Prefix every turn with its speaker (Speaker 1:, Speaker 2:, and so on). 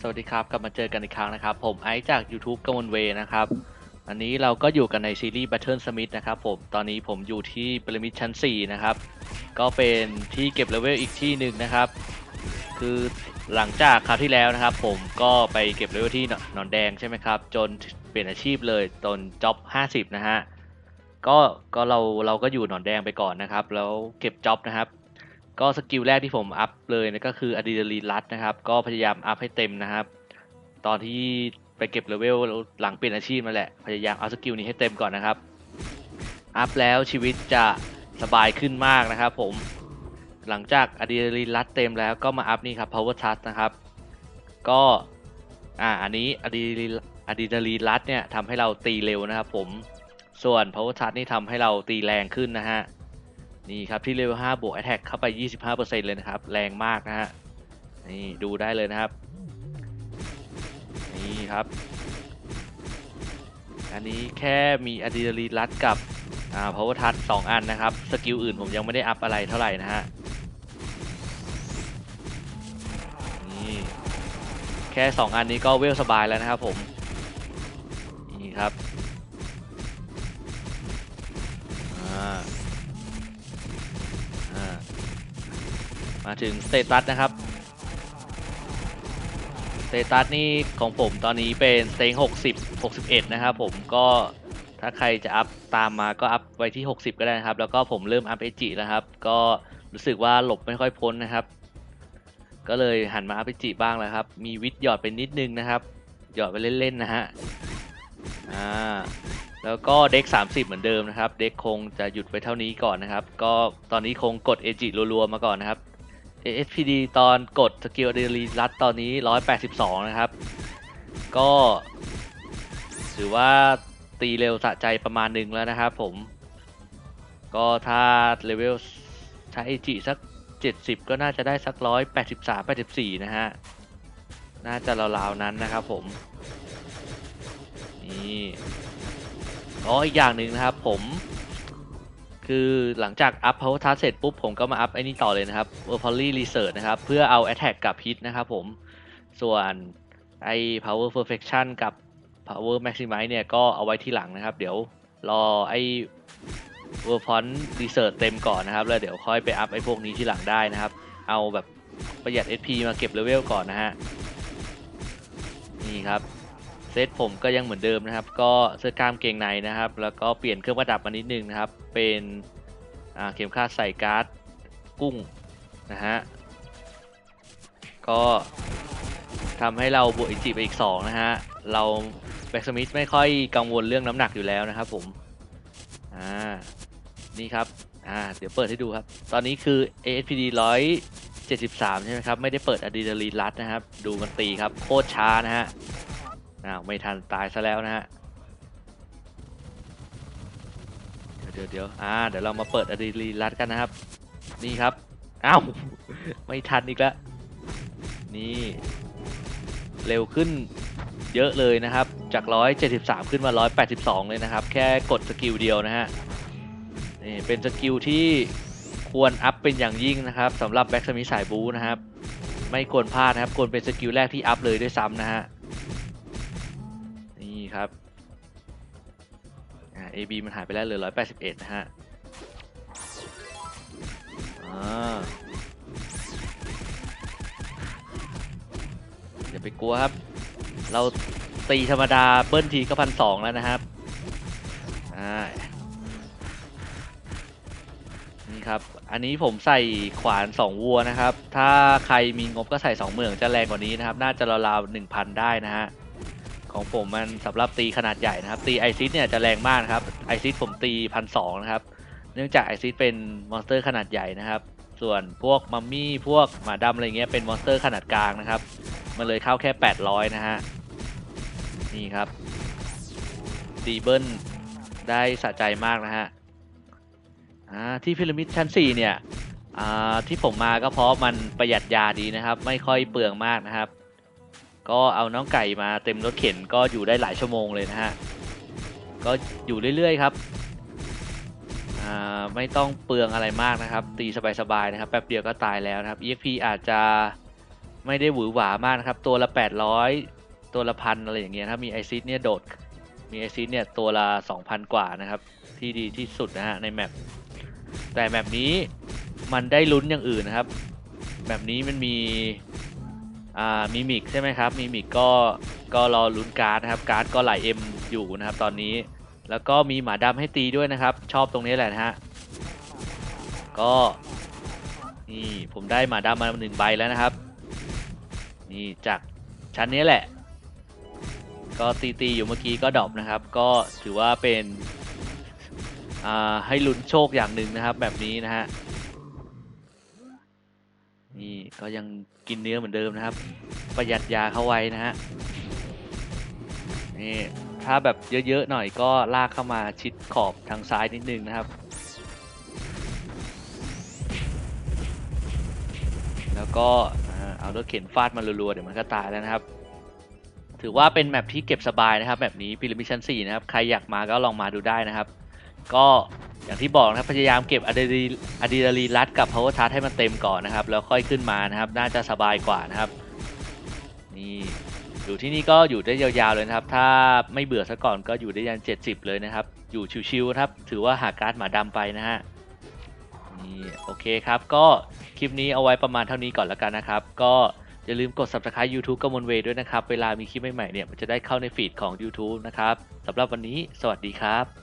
Speaker 1: สวัสดีครับ กลับมาเจอกันอีกครั้งนะครับ ผมไอซ์จาก YouTube กมลเวนะครับ อันนี้เราก็อยู่กันในซีรีส์ Battle Smith นะครับผม ตอนนี้ผมอยู่ที่ปรมิดชั้น 4 นะครับ ก็เป็นที่เก็บเลเวลอีกที่หนึ่งนะครับ คือหลังจากคราวที่แล้วนะครับ ผมก็ไปเก็บเลเวลที่หนอนแดงใช่ไหมครับ จนเปลี่ยนอาชีพเลยจนจ็อบ 50 นะฮะ ก็ก็เราเราก็อยู่หนอนแดงไปก่อนนะครับ แล้วเก็บจ็อบนะครับ ก็สกิลแรกที่ผมอัพเลยนะก็คืออะดรีนาลีนรัดนะครับ ก็พยายามอัพให้เต็มนะครับ ตอนที่ไปเก็บเลเวลหลังเปลี่ยนอาชีพมาแหละ พยายามเอาสกิลนี้ให้เต็มก่อนนะครับ อัพแล้วชีวิตจะสบายขึ้นมากนะครับผม หลังจากอะดรีนาลีนรัดเต็มแล้วก็มาอัพนี่ครับ power touch นะครับ ก็อ่าอันนี้อะดรีรีอะดรีนาลีนรัดเนี่ยทำให้เราตีเร็วนะครับผม ส่วน power touch นี่ทำให้เราตีแรงขึ้นนะฮะ นี่ครับที่เลเวล5บวก attack เข้าไป 25%เลยนะครับ แรงมากนะฮะ นี่ดูได้เลยนะครับ นี่ครับ อันนี้แค่มีอะดรีนาลีนรัดกับอ่า power touch สองอันนะครับ สกิลอื่นผมยังไม่ได้อัพอะไรเท่าไหร่นะฮะ นี่แค่ 2 อันนี้ก็เวลสบายแล้วนะครับผม นี่ครับ มาถึงสเตตัสนะครับสเตตัสนี่ของผมตอนนี้เป็นสเต็ง60 61 นะครับผมก็ถ้าใครจะอัพตามมาก็อัพไว้ที่ 60 ก็ได้นะครับ แล้วก็ผมเริ่มอัพเอจิแล้วครับ ก็รู้สึกว่าหลบไม่ค่อยพ้นนะครับ ก็เลยหันมาอัพเอจิบ้างแล้วครับ มีวิทย์หยอดไปนิดนึงนะครับ หยอดไปเล่นๆนะฮะอ่าแล้วก็เด็ก 30 เหมือนเดิมนะครับ เด็กคงจะหยุดไว้เท่านี้ก่อนนะครับ ก็ตอนนี้คงกดเอจิรัวๆมาก่อนนะครับ ASPD ตอนกดสกิลเดลีรัดตอนนี้ 182 นะครับ ก็ถือว่าตีเร็วสะใจประมาณหนึ่งแล้วนะครับผม ก็ถ้าเลเวลถ้าเอจิสัก 70 ก็น่าจะได้สัก 183 84 นะฮะ น่าจะราวๆนั้นนะครับผม นี่อ๋ออีกอย่างหนึ่งนะครับผม คือหลังจากอัพ power task เสร็จปุ๊บผมก็มาอัพไอ้นี่ต่อเลยนะครับ v e r p o l y research นะครับ เพื่อเอา attack กับ hit นะครับผม ส่วนไอ้ power perfection กับ power maximize เนี่ยก็เอาไว้ที่หลังนะครับ เดี๋ยวรอไอ้ v e r p o n research เต็มก่อนนะครับ แล้วเดี๋ยวค่อยไปอัพไอ้พวกนี้ที่หลังได้นะครับ เอาแบบประหยัด SP มาเก็บเลเวลก่อนนะฮะ นี่ครับ เซตผมก็ยังเหมือนเดิมนะครับ ก็เสื้อกล้ามเกงในนะครับ แล้วก็เปลี่ยนเครื่องประดับมานิดนึงนะครับ เป็นเข็มขัดใส่การ์ดกุ้งนะฮะ ก็ทำให้เราบวกอิจิไปอีก 2 นะฮะ เราแบ็กสมิธไม่ค่อยกังวลเรื่องน้ำหนักอยู่แล้วนะครับผม อ่า นี่ครับ อ่า เดี๋ยวเปิดให้ดูครับ ตอนนี้คือ ASPD 173 ใช่ไหมครับ ไม่ได้เปิดอะดรีนาลีนรัดนะครับ ดูมันตีครับ โคตรช้านะฮะ อ้าวไม่ทันตายซะแล้วนะฮะเดี๋ยวเดี๋ยวอ่าเดี๋ยวเรามาเปิดอะดรีนาลีนรัดกันนะครับ นี่ครับอ้าวไม่ทันอีกแล้วนี่เร็วขึ้นเยอะเลยนะครับ จาก 173 ขึ้นมา 182 เลยนะครับ แค่กดสกิลเดียวนะฮะนี่เป็นสกิลที่ควรอัพเป็นอย่างยิ่งนะครับสำหรับแบ็กสมิสายบูนะครับ ไม่ควรพลาดนะครับควรเป็นสกิลแรกที่อัพเลยด้วยซ้ำนะฮะ ครับอ่า AB มันหายไปแล้วเหลือ181 นะฮะอย่าไปกลัวครับ เราตีธรรมดาเบิ้ลทีก็พันสองแล้วนะครับนี่ครับ อันนี้ผมใส่ขวาน2วัวนะครับ ถ้าใครมีงบก็ใส่2เมืองจะแรงกว่านี้นะครับ น่าจะราวๆ1,000ได้นะฮะ ของผมมันสำหรับตีขนาดใหญ่นะครับ ตีไอซิสเนี่ยจะแรงมากครับไอซิสผมตีพันสองนะครับ เนื่องจากไอซิสเป็นมอนสเตอร์ขนาดใหญ่นะครับ ส่วนพวกมัมมี่พวกหมาดำอะไรเงี้ยเป็นมอนสเตอร์ขนาดกลางนะครับ มันเลยเข้าแค่ 800 นะฮะ นี่ครับตีเบิลได้สะใจมากนะฮะที่พีระมิดชั้น 4 เนี่ยที่ผมมาก็เพราะมันประหยัดยาดีนะครับ ไม่ค่อยเปลืองมากนะครับ ก็เอาน้องไก่มาเต็มรถเข็นก็อยู่ได้หลายชั่วโมงเลยนะฮะ ก็อยู่เรื่อยๆครับไม่ต้องเปลืองอะไรมากนะครับ ตีสบายๆนะครับ แป๊บเดียวก็ตายแล้วนะครับ EXP อาจจะไม่ได้หวือหวามากนะครับ ตัวละ 800 ตัวละพันอะไรอย่างเงี้ยถ้ามีไอซิสเนี่ยโดด มีไอซิสเนี่ยตัวละ 2,000 กว่านะครับ ที่ดีที่สุดนะฮะในแมป แต่แมปนี้มันได้ลุ้นอย่างอื่นนะครับ แบบนี้มันมี อ่ามีมิกใช่ไหมครับมีมิกก็ก็รอลุ้นการ์ดนะครับ การ์ดก็ไหลเอ็มอยู่นะครับ ตอนนี้แล้วก็มีหมาดำให้ตีด้วยนะครับ ชอบตรงนี้แหละนะฮะก็นี่ผมได้หมาดำมาหนึ่งใบแล้วนะครับ นี่จากชั้นนี้แหละ ก็ตีตีๆอยู่เมื่อกี้ก็ดอปนะครับ ก็ถือว่าเป็นให้ลุ้นโชคอย่างหนึ่งนะครับ แบบนี้นะฮะ นี่ก็ยังกินเนื้อเหมือนเดิมนะครับ ประหยัดยาเข้าไว้นะฮะนี่ถ้าแบบเยอะๆหน่อยก็ลากเข้ามาชิดขอบทางซ้ายนิดนึงนะครับ แล้วก็อ่าเอารถเข็นฟาดมารัวๆเดี๋ยวมันก็ตายแล้วนะครับ ถือว่าเป็นแมปที่เก็บสบายนะครับแบบนี้พิรามิชั้น4นะครับใครอยากมาก็ลองมาดูได้นะครับ ก็ อย่างที่บอกนะครับพยายามเก็บอะดรีอะดรีนาลีนรัดกับ power touch ให้มันเต็มก่อนนะครับ แล้วค่อยขึ้นมานะครับ น่าจะสบายกว่านะครับ นี่อยู่ที่นี่ก็อยู่ได้ยาวๆเลยนะครับ ถ้าไม่เบื่อซะก่อนก็อยู่ได้ยัน 70 เลยนะครับ อยู่ชิวๆครับ ถือว่าหาการ์ดหมาดำไปนะฮะนี่โอเคครับ ก็คลิปนี้เอาไว้ประมาณเท่านี้ก่อนแล้วกันนะครับ ก็อย่าลืมกด subscribe YouTube กมลเวด้วยนะครับ เวลามีคลิปใหม่ๆเนี่ยมันจะได้เข้าในฟีดของ YouTube นะครับสำหรับวันนี้ สวัสดีครับ